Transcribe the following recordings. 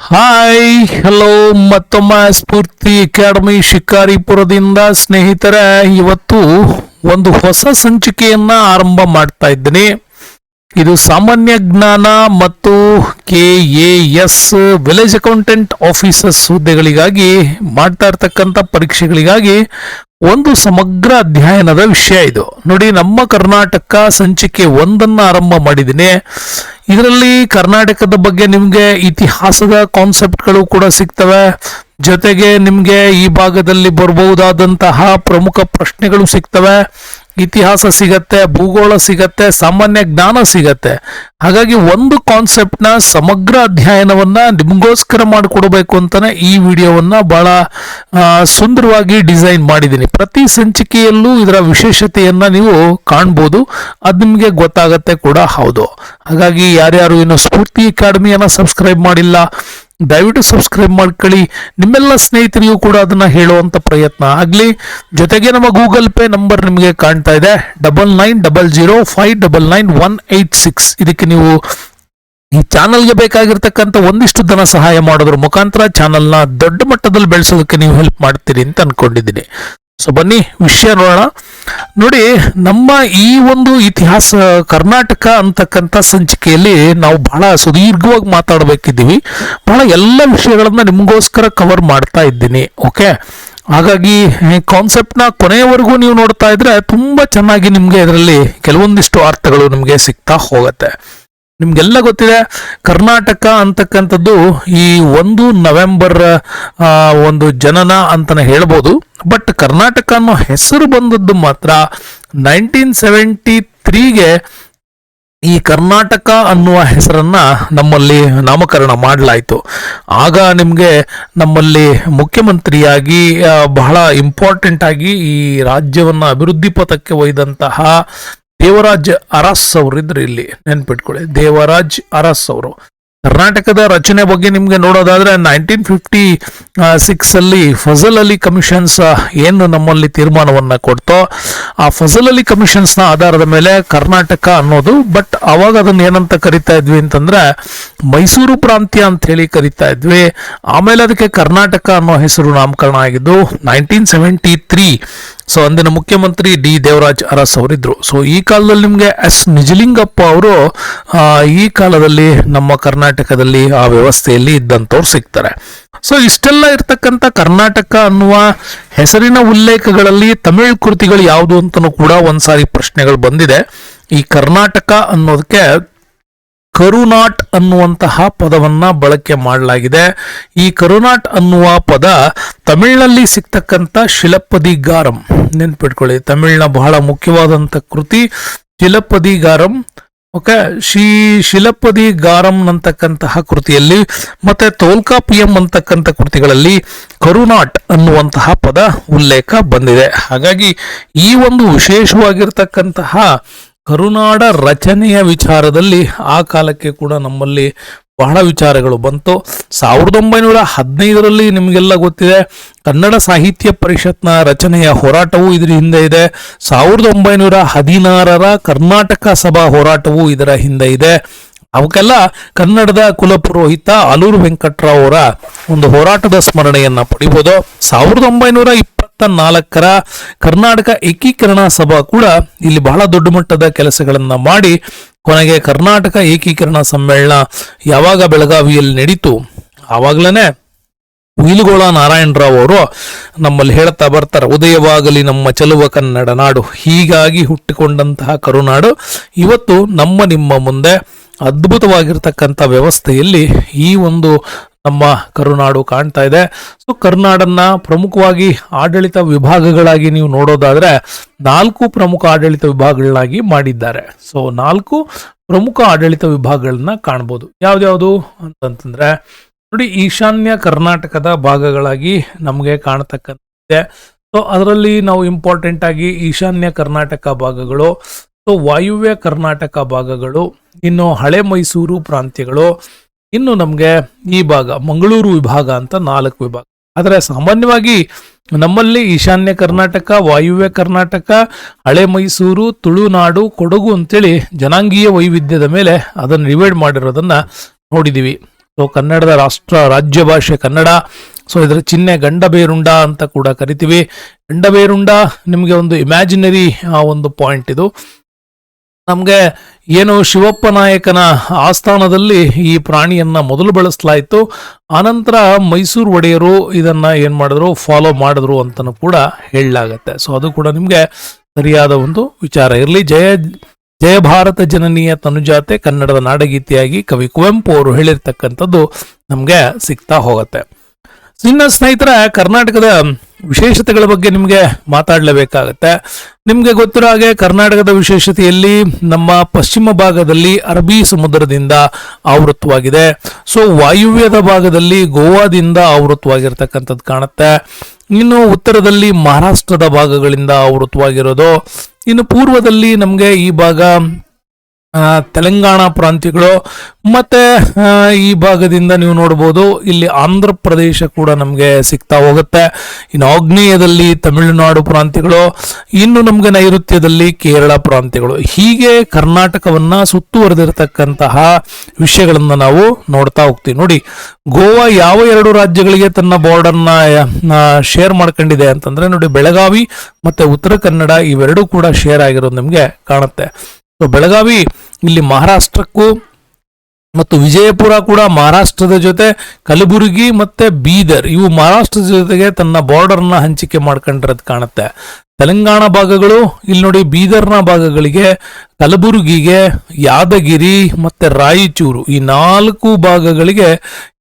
Hi hello ಮತ್ತೊಮ್ಮ Spoorthi academy ಶಿಕಾರಿಪುರದಿಂದ ಸ್ನೇಹಿತರೆ ಇವತ್ತು ಒಂದು ಹೊಸ ಸಂಚಿಕೆಯನ್ನ ಆರಂಭ ಮಾಡ್ತಾ ಇದ್ದೀನಿ. ಇದು ಸಾಮಾನ್ಯ ಜ್ಞಾನ ಮತ್ತು K A S village accountant officers ಹುದ್ದೆಗಳಿಗಾಗಿ ಮಾಡ್ತಾ ಇರ್ತಕ್ಕಂಥ ಪರೀಕ್ಷೆಗಳಿಗಾಗಿ ಒಂದು ಸಮಗ್ರ ಅಧ್ಯಯನದ ವಿಷಯ ಇದು. ನೋಡಿ, ನಮ್ಮ ಕರ್ನಾಟಕ ಸಂಚಿಕೆ ಒಂದನ್ನು ಆರಂಭ ಮಾಡಿದ್ದೀನಿ. ಇದರಲ್ಲಿ ಕರ್ನಾಟಕದ ಬಗ್ಗೆ ನಿಮಗೆ ಇತಿಹಾಸದ ಕಾನ್ಸೆಪ್ಟ್ಗಳು ಕೂಡ ಸಿಗ್ತವೆ. ಜೊತೆಗೆ ನಿಮಗೆ ಈ ಭಾಗದಲ್ಲಿ ಬರಬಹುದಾದಂತಹ ಪ್ರಮುಖ ಪ್ರಶ್ನೆಗಳು ಸಿಗ್ತವೆ. ಇತಿಹಾಸ ಸಿಗತ್ತೆ, ಭೂಗೋಳ ಸಿಗತ್ತೆ, ಸಾಮಾನ್ಯ ಜ್ಞಾನ ಸಿಗತ್ತೆ. ಹಾಗಾಗಿ ಒಂದು ಕಾನ್ಸೆಪ್ಟ್ನ ಸಮಗ್ರ ಅಧ್ಯಯನವನ್ನ ನಿಮಗೋಸ್ಕರ ಮಾಡಿಕೊಡ್ಬೇಕು ಅಂತಾನೆ ಈ ವಿಡಿಯೋವನ್ನ ಬಹಳ ಸುಂದರವಾಗಿ ಡಿಸೈನ್ ಮಾಡಿದ್ದೀನಿ. ಪ್ರತಿ ಸಂಚಿಕೆಯಲ್ಲೂ ಇದರ ವಿಶೇಷತೆಯನ್ನ ನೀವು ಕಾಣ್ಬೋದು, ಅದು ನಿಮಗೆ ಗೊತ್ತಾಗತ್ತೆ ಕೂಡ ಹೌದು. ಹಾಗಾಗಿ ಯಾರ್ಯಾರು ಇನ್ನು ಸ್ಫೂರ್ತಿ ಅಕಾಡೆಮಿಯನ್ನ ಸಬ್ಸ್ಕ್ರೈಬ್ ಮಾಡಿಲ್ಲ ದಯವಿಟ್ಟು ಸಬ್ಸ್ಕ್ರೈಬ್ ಮಾಡ್ಕೊಳ್ಳಿ. ನಿಮ್ಮೆಲ್ಲ ಸ್ನೇಹಿತರಿಗೂ ಕೂಡ ಅದನ್ನ ಹೇಳುವಂಥ ಪ್ರಯತ್ನ ಆಗಲಿ. ಜೊತೆಗೆ ನಮ್ಮ ಗೂಗಲ್ ಪೇ ನಂಬರ್ ನಿಮಗೆ ಕಾಣ್ತಾ ಇದೆ. Double nine double zero five double nine one eight six ಇದಕ್ಕೆ ನೀವು ಈ ಚಾನಲ್ಗೆ ಬೇಕಾಗಿರ್ತಕ್ಕಂಥ ಒಂದಿಷ್ಟು ಧನ ಸಹಾಯ ಮಾಡೋದ್ರ ಮುಖಾಂತರ ಚಾನಲ್ನ ದೊಡ್ಡ ಮಟ್ಟದಲ್ಲಿ ಬೆಳೆಸೋದಕ್ಕೆ ನೀವು ಹೆಲ್ಪ್ ಮಾಡ್ತೀರಿ ಅಂತ ಅನ್ಕೊಂಡಿದ್ದೀನಿ. ಸೊ ಬನ್ನಿ, ವಿಷಯ ನೋಡೋಣ. ನೋಡಿ, ನಮ್ಮ ಈ ಒಂದು ಇತಿಹಾಸ, ಕರ್ನಾಟಕ ಅಂತಕ್ಕಂಥ ಸಂಚಿಕೆಯಲ್ಲಿ ನಾವು ಬಹಳ ಸುದೀರ್ಘವಾಗಿ ಮಾತಾಡಬೇಕಿದ್ದೀವಿ. ಬಹಳ ಎಲ್ಲ ವಿಷಯಗಳನ್ನ ನಿಮಗೋಸ್ಕರ ಕವರ್ ಮಾಡ್ತಾ ಇದ್ದೀನಿ ಓಕೆ ಹಾಗಾಗಿ ಕಾನ್ಸೆಪ್ಟ್ನ ಕೊನೆಯವರೆಗೂ ನೀವು ನೋಡ್ತಾ ಇದ್ರೆ ತುಂಬಾ ಚೆನ್ನಾಗಿ ನಿಮಗೆ ಇದರಲ್ಲಿ ಕೆಲವೊಂದಿಷ್ಟು ಅರ್ಥಗಳು ನಿಮಗೆ ಸಿಗ್ತಾ ಹೋಗುತ್ತೆ. ನಿಮ್ಗೆಲ್ಲ ಗೊತ್ತಿದೆ, ಕರ್ನಾಟಕ ಅಂತಕ್ಕಂಥದ್ದು ಈ ಒಂದು ನವೆಂಬರ್ ಒಂದು ಜನನ ಅಂತಾನೆ ಹೇಳ್ಬೋದು. ಬಟ್ ಕರ್ನಾಟಕ ಅನ್ನೋ ಹೆಸರು ಬಂದದ್ದು ಮಾತ್ರ ನೈನ್ಟೀನ್ ಸೆವೆಂಟಿ ತ್ರೀಗೆ ಈ ಕರ್ನಾಟಕ ಅನ್ನುವ ಹೆಸರನ್ನ ನಮ್ಮಲ್ಲಿ ನಾಮಕರಣ ಮಾಡಲಾಯಿತು. ಆಗ ನಿಮಗೆ ನಮ್ಮಲ್ಲಿ ಮುಖ್ಯಮಂತ್ರಿಯಾಗಿ ಬಹಳ ಇಂಪಾರ್ಟೆಂಟ್ ಆಗಿ ಈ ರಾಜ್ಯವನ್ನ ಅಭಿವೃದ್ಧಿ ಪಥಕ್ಕೆ ಒಯ್ದಂತಹ ದೇವರಾಜ್ ಅರಸ್ ಅವರು ಇದ್ರು ಇಲ್ಲಿ ನೆನ್ಪಿಟ್ಕೊಳ್ಳಿ. ದೇವರಾಜ್ ಅರಸ್ ಅವರು. ಕರ್ನಾಟಕದ ರಚನೆ ಬಗ್ಗೆ ನಿಮಗೆ ನೋಡೋದಾದ್ರೆ ನೈನ್ಟೀನ್ ಫಿಫ್ಟಿ ಸಿಕ್ಸ್ ಅಲ್ಲಿ ಫಜಲ್ ಅಲಿ ಕಮಿಷನ್ಸ್ ಏನು ನಮ್ಮಲ್ಲಿ ತೀರ್ಮಾನವನ್ನ ಕೊಡ್ತೋ, ಆ ಫಜಲ್ ಅಲಿ ಕಮಿಷನ್ಸ್ನ ಆಧಾರದ ಮೇಲೆ ಕರ್ನಾಟಕ ಅನ್ನೋದು, ಬಟ್ ಅವಾಗ ಅದನ್ನ ಏನಂತ ಕರಿತಾ ಇದ್ವಿ ಅಂತಂದ್ರೆ ಮೈಸೂರು ಪ್ರಾಂತ್ಯ ಅಂತ ಹೇಳಿ ಕರಿತಾ ಇದ್ವಿ. ಆಮೇಲೆ ಅದಕ್ಕೆ ಕರ್ನಾಟಕ ಅನ್ನೋ ಹೆಸರು ನಾಮಕರಣ ಆಗಿದ್ದು, ನೈನ್ಟೀನ್ ಸೆವೆಂಟಿ ತ್ರೀ ಸೊ ಅಂದಿನ ಮುಖ್ಯಮಂತ್ರಿ ಡಿ ದೇವರಾಜ್ ಅರಸ್ ಅವರಿದ್ರು. ಸೊ ಈ ಕಾಲದಲ್ಲಿ ನಿಮಗೆ ಎಸ್ ನಿಜಲಿಂಗಪ್ಪ ಅವರು ಈ ಕಾಲದಲ್ಲಿ ನಮ್ಮ ಕರ್ನಾಟಕದಲ್ಲಿ ಆ ವ್ಯವಸ್ಥೆಯಲ್ಲಿ ಇದ್ದಂಥವ್ರು ಸಿಗ್ತಾರೆ. ಸೊ ಇಷ್ಟೆಲ್ಲ ಇರ್ತಕ್ಕಂಥ ಕರ್ನಾಟಕ ಅನ್ನುವ ಹೆಸರಿನ ಉಲ್ಲೇಖಗಳಲ್ಲಿ ತಮಿಳ್ ಕೃತಿಗಳು ಯಾವುದು ಅಂತಲೂ ಕೂಡ ಒಂದ್ಸಾರಿ ಪ್ರಶ್ನೆಗಳು ಬಂದಿದೆ. ಈ ಕರ್ನಾಟಕ ಅನ್ನೋದಕ್ಕೆ ಕರುನಾಟ್ ಅನ್ನುವಂತಹ ಪದವನ್ನ ಬಳಕೆ ಮಾಡಲಾಗಿದೆ. ಈ ಕರುನಾಟ್ ಅನ್ನುವ ಪದ ತಮಿಳಿನಲ್ಲಿ ಸಿಗ್ತಕ್ಕಂಥ ಶಿಲಪದಿಗಾರಂ. ನೆನ್ಪಿಟ್ಕೊಳ್ಳಿ, ತಮಿಳಿನ ಬಹಳ ಮುಖ್ಯವಾದಂಥ ಕೃತಿ ಶಿಲಪದಿಗಾರಂ. ಓಕೆ, ಶ್ರೀ ಶಿಲಪದಿ ಗಾರಂ ಅಂತಕ್ಕಂತಹ ಕೃತಿಯಲ್ಲಿ ಮತ್ತೆ ತೋಲ್ಕಾಪಿಯಂ ಅಂತಕ್ಕಂಥ ಕೃತಿಗಳಲ್ಲಿ ಕರುನಾಟ್ ಅನ್ನುವಂತಹ ಪದ ಉಲ್ಲೇಖ ಬಂದಿದೆ. ಹಾಗಾಗಿ ಈ ಒಂದು ವಿಶೇಷವಾಗಿರ್ತಕ್ಕಂತಹ ಕರುನಾಡ ರಚನೆಯ ವಿಚಾರದಲ್ಲಿ ಆ ಕಾಲಕ್ಕೆ ಕೂಡ ನಮ್ಮಲ್ಲಿ ಬಹಳ ವಿಚಾರಗಳು ಬಂತು. ಸಾವಿರದ ಒಂಬೈನೂರ ಹದಿನೈದರಲ್ಲಿ ನಿಮಗೆಲ್ಲ ಗೊತ್ತಿದೆ, ಕನ್ನಡ ಸಾಹಿತ್ಯ ಪರಿಷತ್ನ ರಚನೆಯ ಹೋರಾಟವೂ ಇದರ ಹಿಂದೆ ಇದೆ. ಸಾವಿರದ ಒಂಬೈನೂರ ಹದಿನಾರರ ಕರ್ನಾಟಕ ಸಭಾ ಹೋರಾಟವೂ ಇದರ ಹಿಂದೆ ಇದೆ. ಅವಕ್ಕೆಲ್ಲ ಕನ್ನಡದ ಕುಲಪುರೋಹಿತ ಆಲೂರು ವೆಂಕಟ್ರಾವ್ ಅವರ ಒಂದು ಹೋರಾಟದ ಸ್ಮರಣೆಯನ್ನ ಪಡಿಬೋದು. ಸಾವಿರದ ಒಂಬೈನೂರ ನಾಲ್ಕರ ಕರ್ನಾಟಕ ಏಕೀಕರಣ ಸಭಾ ಕೂಡ ಇಲ್ಲಿ ಬಹಳ ದೊಡ್ಡ ಮಟ್ಟದ ಕೆಲಸಗಳನ್ನ ಮಾಡಿ ಕೊನೆಗೆ ಕರ್ನಾಟಕ ಏಕೀಕರಣ ಸಮ್ಮೇಳನ ಯಾವಾಗ ಬೆಳಗಾವಿಯಲ್ಲಿ ನಡೀತು? ಆವಾಗಲೇ ಉಯಿಲುಗೋಳ ನಾರಾಯಣರಾವ್ ಅವರು ನಮ್ಮಲ್ಲಿ ಹೇಳ್ತಾ ಬರ್ತಾರೆ, ಉದಯವಾಗಲಿ ನಮ್ಮ ಚೆಲುವ ಕನ್ನಡ ನಾಡು. ಹೀಗಾಗಿ ಹುಟ್ಟಿಕೊಂಡಂತಹ ಕರುನಾಡು ಇವತ್ತು ನಮ್ಮ ನಿಮ್ಮ ಮುಂದೆ ಅದ್ಭುತವಾಗಿರ್ತಕ್ಕಂಥ ವ್ಯವಸ್ಥೆಯಲ್ಲಿ ಈ ಒಂದು ನಮ್ಮ ಕರುನಾಡು ಕಾಣ್ತಾ ಇದೆ. ಸೊ ಕರುನಾಡನ್ನ ಪ್ರಮುಖವಾಗಿ ಆಡಳಿತ ವಿಭಾಗಗಳಾಗಿ ನೀವು ನೋಡೋದಾದ್ರೆ ನಾಲ್ಕು ಪ್ರಮುಖ ಆಡಳಿತ ವಿಭಾಗಗಳಾಗಿ ಮಾಡಿದ್ದಾರೆ. ಸೊ ನಾಲ್ಕು ಪ್ರಮುಖ ಆಡಳಿತ ವಿಭಾಗಗಳನ್ನ ಕಾಣ್ಬೋದು. ಯಾವ್ದ್ಯಾವುದು ಅಂತಂತಂದ್ರೆ ನೋಡಿ, ಈಶಾನ್ಯ ಕರ್ನಾಟಕದ ಭಾಗಗಳಾಗಿ ನಮಗೆ ಕಾಣತಕ್ಕಂತೆ ಸೊ ಅದರಲ್ಲಿ ನಾವು ಇಂಪಾರ್ಟೆಂಟ್ ಆಗಿ ಈಶಾನ್ಯ ಕರ್ನಾಟಕ ಭಾಗಗಳು ಸೊ ವಾಯುವ್ಯ ಕರ್ನಾಟಕ ಭಾಗಗಳು, ಇನ್ನು ಹಳೆ ಮೈಸೂರು ಪ್ರಾಂತ್ಯಗಳು ಇನ್ನು ನಮಗೆ ಈ ಭಾಗ, ಮಂಗಳೂರು ವಿಭಾಗ ಅಂತ ನಾಲ್ಕು ವಿಭಾಗ. ಆದರೆ ಸಾಮಾನ್ಯವಾಗಿ ನಮ್ಮಲ್ಲಿ ಈಶಾನ್ಯ ಕರ್ನಾಟಕ, ವಾಯುವ್ಯ ಕರ್ನಾಟಕ, ಹಳೆ ಮೈಸೂರು, ತುಳುನಾಡು, ಕೊಡಗು ಅಂತೇಳಿ ಜನಾಂಗೀಯ ವೈವಿಧ್ಯದ ಮೇಲೆ ಅದನ್ನು ಡಿವೈಡ್ ಮಾಡಿರೋದನ್ನು ನೋಡಿದ್ದೀವಿ ಸೊ ಕನ್ನಡದ ರಾಷ್ಟ್ರ, ರಾಜ್ಯ ಭಾಷೆ ಕನ್ನಡ. ಸೊ ಇದರ ಚಿಹ್ನೆ ಗಂಡಬೇರುಂಡ ಅಂತ ಕೂಡ ಕರಿತೀವಿ. ಗಂಡಬೇರುಂಡ ನಿಮಗೆ ಒಂದು ಇಮ್ಯಾಜಿನರಿ ಒಂದು ಪಾಯಿಂಟ್ ಇದು. ನಮಗೆ ಏನು ಶಿವಪ್ಪ ನಾಯಕನ ಆಸ್ಥಾನದಲ್ಲಿ ಈ ಪ್ರಾಣಿಯನ್ನ ಮೊದಲು ಬಳಸಲಾಯಿತು. ಆನಂತರ ಮೈಸೂರು ಒಡೆಯರು ಇದನ್ನ ಏನು ಮಾಡಿದ್ರು ಫಾಲೋ ಮಾಡಿದ್ರು ಅಂತಲೂ ಕೂಡ ಹೇಳಲಾಗತ್ತೆ. ಸೊ ಅದು ಕೂಡ ನಿಮಗೆ ಸರಿಯಾದ ಒಂದು ವಿಚಾರ. ಇರಲಿ, ಜಯ ಜಯ ಭಾರತ ಜನನೀಯ ತನುಜಾತೆ, ಕನ್ನಡದ ನಾಡಗೀತೆಯಾಗಿ ಕವಿ ಕುವೆಂಪು ಅವರು ಹೇಳಿರ್ತಕ್ಕಂಥದ್ದು ನಮಗೆ ಸಿಗ್ತಾ ಹೋಗುತ್ತೆ. ಇನ್ನ ಸ್ನೇಹಿತರ, ಕರ್ನಾಟಕದ ವಿಶೇಷತೆಗಳ ಬಗ್ಗೆ ನಿಮಗೆ ಮಾತಾಡಲೇಬೇಕಾಗತ್ತೆ. ನಿಮಗೆ ಗೊತ್ತಿರೋ ಹಾಗೆ ಕರ್ನಾಟಕದ ವಿಶೇಷತೆಯಲ್ಲಿ ನಮ್ಮ ಪಶ್ಚಿಮ ಭಾಗದಲ್ಲಿ ಅರಬ್ಬಿ ಸಮುದ್ರದಿಂದ ಆವೃತವಾಗಿದೆ ಸೊ ವಾಯುವ್ಯದ ಭಾಗದಲ್ಲಿ ಗೋವಾದಿಂದ ಆವೃತವಾಗಿರ್ತಕ್ಕಂಥದ್ದು ಕಾಣುತ್ತೆ. ಇನ್ನು ಉತ್ತರದಲ್ಲಿ ಮಹಾರಾಷ್ಟ್ರದ ಭಾಗಗಳಿಂದ ಆವೃತವಾಗಿರೋದು ಇನ್ನು ಪೂರ್ವದಲ್ಲಿ ನಮಗೆ ಈ ಭಾಗ ತೆಲಂಗಾಣ ಪ್ರಾಂತ್ಯಗಳು ಮತ್ತೆ ಈ ಭಾಗದಿಂದ ನೀವು ನೋಡ್ಬೋದು, ಇಲ್ಲಿ ಆಂಧ್ರ ಪ್ರದೇಶ ಕೂಡ ನಮಗೆ ಸಿಗ್ತಾ ಹೋಗುತ್ತೆ. ಇನ್ನು ಆಗ್ನೇಯದಲ್ಲಿ ತಮಿಳುನಾಡು ಪ್ರಾಂತ್ಯಗಳು, ಇನ್ನು ನಮಗೆ ನೈಋತ್ಯದಲ್ಲಿ ಕೇರಳ ಪ್ರಾಂತ್ಯಗಳು. ಹೀಗೆ ಕರ್ನಾಟಕವನ್ನ ಸುತ್ತುವರೆದಿರತಕ್ಕಂತಹ ವಿಷಯಗಳನ್ನು ನಾವು ನೋಡ್ತಾ ಹೋಗ್ತೀವಿ. ನೋಡಿ, ಗೋವಾ ಯಾವ ಎರಡು ರಾಜ್ಯಗಳಿಗೆ ತನ್ನ ಬಾರ್ಡರ್ನ ಶೇರ್ ಮಾಡ್ಕೊಂಡಿದೆ ಅಂತಂದ್ರೆ, ನೋಡಿ, ಬೆಳಗಾವಿ ಮತ್ತೆ ಉತ್ತರ ಕನ್ನಡ ಇವೆರಡೂ ಕೂಡ ಶೇರ್ ಆಗಿರೋದು ನಿಮಗೆ ಕಾಣುತ್ತೆ. ಸೊ ಬೆಳಗಾವಿ ಇಲ್ಲಿ ಮಹಾರಾಷ್ಟ್ರಕ್ಕೂ ಮತ್ತು ವಿಜಯಪುರ ಕೂಡ ಮಹಾರಾಷ್ಟ್ರದ ಜೊತೆ ಕಲಬುರಗಿ ಮತ್ತೆ ಬೀದರ್ ಇವು ಮಹಾರಾಷ್ಟ್ರದ ಜೊತೆಗೆ ತನ್ನ ಬಾರ್ಡರ್ನ ಹಂಚಿಕೆ ಮಾಡ್ಕೊಂಡಿರೋದು ಕಾಣುತ್ತೆ. ತೆಲಂಗಾಣ ಭಾಗಗಳು, ಇಲ್ಲಿ ನೋಡಿ ಬೀದರ್ನ ಭಾಗಗಳಿಗೆ ಕಲಬುರಗಿಗೆ ಯಾದಗಿರಿ ಮತ್ತೆ ರಾಯಚೂರು ಈ ನಾಲ್ಕು ಭಾಗಗಳಿಗೆ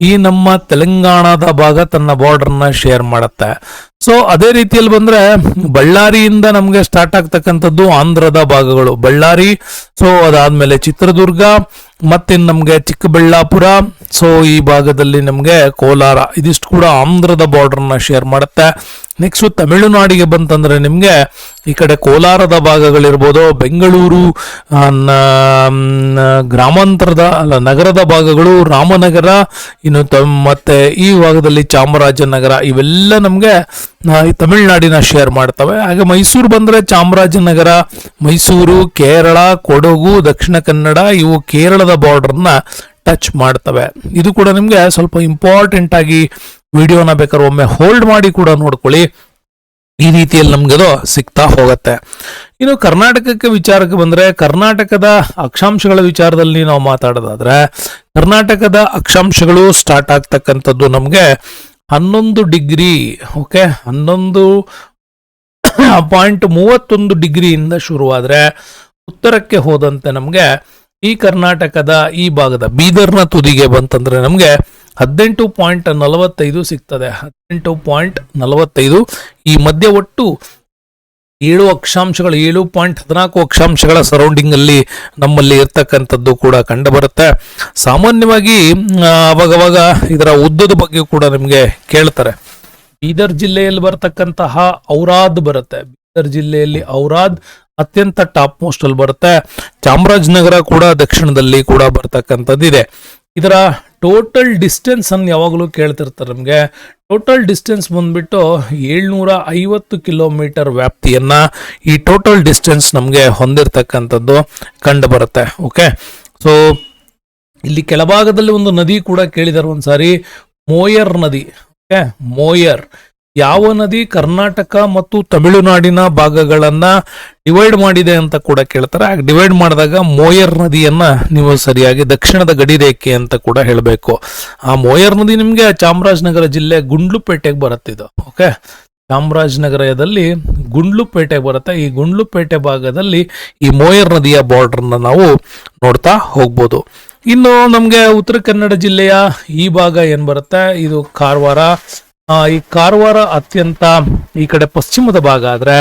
ಈ ನಮ್ಮ ತೆಲಂಗಾಣದ ಭಾಗ ತನ್ನ ಬಾರ್ಡರ್ನ ಶೇರ್ ಮಾಡುತ್ತೆ. ಸೊ ಅದೇ ರೀತಿಯಲ್ಲಿ ಬಂದ್ರೆ ಬಳ್ಳಾರಿಯಿಂದ ನಮಗೆ ಸ್ಟಾರ್ಟ್ ಆಗ್ತಕ್ಕಂಥದ್ದು ಆಂಧ್ರದ ಭಾಗಗಳು. ಬಳ್ಳಾರಿ ಸೊ ಅದಾದ್ಮೇಲೆ ಚಿತ್ರದುರ್ಗ ಮತ್ತೆ ನಮಗೆ ಚಿಕ್ಕಬಳ್ಳಾಪುರ ಸೊ ಈ ಭಾಗದಲ್ಲಿ ನಮಗೆ ಕೋಲಾರ. ಇದಿಷ್ಟು ಕೂಡ ಆಂಧ್ರದ ಬಾರ್ಡರ್ನ ಶೇರ್ ಮಾಡುತ್ತೆ. ನೆಕ್ಸ್ಟ್ ತಮಿಳುನಾಡಿಗೆ ಬಂತಂದ್ರೆ ನಿಮಗೆ ಈ ಕಡೆ ಕೋಲಾರದ ಭಾಗಗಳಿರ್ಬೋದು, ಬೆಂಗಳೂರು ಗ್ರಾಮಾಂತರದ, ಅಲ್ಲ, ನಗರದ ಭಾಗಗಳು, ರಾಮನಗರ, ಇನ್ನು ಮತ್ತೆ ಈ ಭಾಗದಲ್ಲಿ ಚಾಮರಾಜನಗರ, ಇವೆಲ್ಲ ನಮಗೆ ತಮಿಳುನಾಡಿನ ಶೇರ್ ಮಾಡ್ತವೆ. ಹಾಗೆ ಮೈಸೂರು ಬಂದ್ರೆ ಚಾಮರಾಜನಗರ, ಮೈಸೂರು, ಕೇರಳ, ಕೊಡಗು, ದಕ್ಷಿಣ ಕನ್ನಡ, ಇವು ಕೇರಳದ ಬಾರ್ಡರ್ನ ಟಚ್ ಮಾಡ್ತವೆ. ಇದು ಕೂಡ ನಿಮಗೆ ಸ್ವಲ್ಪ ಇಂಪಾರ್ಟೆಂಟ್ ಆಗಿ ವಿಡಿಯೋನ ಬೇಕಾದ್ರೆ ಒಮ್ಮೆ ಹೋಲ್ಡ್ ಮಾಡಿ ಕೂಡ ನೋಡ್ಕೊಳ್ಳಿ. ಈ ರೀತಿಯಲ್ಲಿ ನಮ್ಗೆ ಅದು ಸಿಗ್ತಾ ಹೋಗತ್ತೆ. ಇನ್ನು ಕರ್ನಾಟಕಕ್ಕೆ ವಿಚಾರಕ್ಕೆ ಬಂದ್ರೆ ಕರ್ನಾಟಕದ ಅಕ್ಷಾಂಶಗಳ ವಿಚಾರದಲ್ಲಿ ನಾವು ಮಾತಾಡೋದಾದ್ರೆ ಕರ್ನಾಟಕದ ಅಕ್ಷಾಂಶಗಳು ಸ್ಟಾರ್ಟ್ ಆಗ್ತಕ್ಕಂಥದ್ದು ನಮಗೆ ಹನ್ನೊಂದು ಡಿಗ್ರಿ ಓಕೆ ಹನ್ನೊಂದು ಪಾಯಿಂಟ್ ಮೂವತ್ತೊಂದು ಡಿಗ್ರಿಯಿಂದ ಶುರುವಾದ್ರೆ ಉತ್ತರಕ್ಕೆ ಹೋದಂತೆ ನಮಗೆ ಈ ಕರ್ನಾಟಕದ ಈ ಭಾಗದ ಬೀದರ್ನ ತುದಿಗೆ ಬಂತಂದ್ರೆ ನಮಗೆ ಹದಿನೆಂಟು ಪಾಯಿಂಟ್ ನಲವತ್ತೈದು ಸಿಗ್ತದೆ. ಹದಿನೆಂಟು ಪಾಯಿಂಟ್ ನಲವತ್ತೈದು. ಈ ಮಧ್ಯೆ ಒಟ್ಟು ಏಳು ಅಕ್ಷಾಂಶಗಳು, ಏಳು ಪಾಯಿಂಟ್ ಹದಿನಾಲ್ಕು ಅಕ್ಷಾಂಶಗಳ ಸರೌಂಡಿಂಗ್ ಅಲ್ಲಿ ನಮ್ಮಲ್ಲಿ ಇರ್ತಕ್ಕಂಥದ್ದು ಕೂಡ ಕಂಡು ಬರುತ್ತೆ ಸಾಮಾನ್ಯವಾಗಿ ಅವಾಗವಾಗ ಇದರ ಉದ್ದದ ಬಗ್ಗೆ ಕೂಡ ನಿಮಗೆ ಕೇಳ್ತಾರೆ. ಬೀದರ್ ಜಿಲ್ಲೆಯಲ್ಲಿ ಬರತಕ್ಕಂತಹ ಔರಾದ್ ಬರುತ್ತೆ. ಬೀದರ್ ಜಿಲ್ಲೆಯಲ್ಲಿ ಔರಾದ್ ಅತ್ಯಂತ ಟಾಪ್ ಮೋಸ್ಟ್ ಅಲ್ಲಿ ಬರುತ್ತೆ. ಚಾಮರಾಜನಗರ ಕೂಡ ದಕ್ಷಿಣದಲ್ಲಿ ಕೂಡ ಬರ್ತಕ್ಕಂಥದ್ದಿದೆ ಇದರ ಟೋಟಲ್ ಡಿಸ್ಟೆನ್ಸ್ ಅನ್ನು ಯಾವಾಗಲೂ ಕೇಳ್ತಿರ್ತಾರೆ ನಮಗೆ. ಟೋಟಲ್ ಡಿಸ್ಟೆನ್ಸ್ ಬಂದ್ಬಿಟ್ಟು ಏಳ್ನೂರ ಐವತ್ತು ಕಿಲೋಮೀಟರ್ ವ್ಯಾಪ್ತಿಯನ್ನ ಈ ಟೋಟಲ್ ಡಿಸ್ಟೆನ್ಸ್ ನಮಗೆ ಹೊಂದಿರತಕ್ಕಂಥದ್ದು ಕಂಡು ಬರುತ್ತೆ. ಓಕೆ ಸೊ ಇಲ್ಲಿ ಕೆಳಭಾಗದಲ್ಲಿ ಒಂದು ನದಿ ಕೂಡ ಕೇಳಿದಾರೆ ಒಂದ್ಸಾರಿ. ಮೋಯರ್ ನದಿ. ಓಕೆ ಮೋಯರ್. ಯಾವ ನದಿ ಕರ್ನಾಟಕ ಮತ್ತು ತಮಿಳುನಾಡಿನ ಭಾಗಗಳನ್ನ ಡಿವೈಡ್ ಮಾಡಿದೆ ಅಂತ ಕೂಡ ಕೇಳ್ತಾರೆ. ಹಾಗೆ ಡಿವೈಡ್ ಮಾಡಿದಾಗ ಮೋಯರ್ ನದಿಯನ್ನ ನೀವು ಸರಿಯಾಗಿ ದಕ್ಷಿಣದ ಗಡಿ ರೇಖೆ ಅಂತ ಕೂಡ ಹೇಳಬೇಕು. ಆ ಮೋಯರ್ ನದಿ ನಿಮಗೆ ಚಾಮರಾಜನಗರ ಜಿಲ್ಲೆ ಗುಂಡ್ಲುಪೇಟೆಗೆ ಬರುತ್ತೆ ಇದು. ಓಕೆ ಚಾಮರಾಜನಗರದಲ್ಲಿ ಗುಂಡ್ಲುಪೇಟೆ ಬರುತ್ತೆ. ಈ ಗುಂಡ್ಲುಪೇಟೆ ಭಾಗದಲ್ಲಿ ಈ ಮೋಯರ್ ನದಿಯ ಬಾರ್ಡರ್ನ ನಾವು ನೋಡ್ತಾ ಹೋಗ್ಬೋದು. ಇನ್ನು ನಮಗೆ ಉತ್ತರ ಕನ್ನಡ ಜಿಲ್ಲೆಯ ಈ ಭಾಗ ಏನು ಬರುತ್ತೆ? ಇದು ಕಾರವಾರ ಈ ಕಾರವಾರ ಅತ್ಯಂತ ಈ ಕಡೆ ಪಶ್ಚಿಮದ ಭಾಗ ಆದ್ರೆ,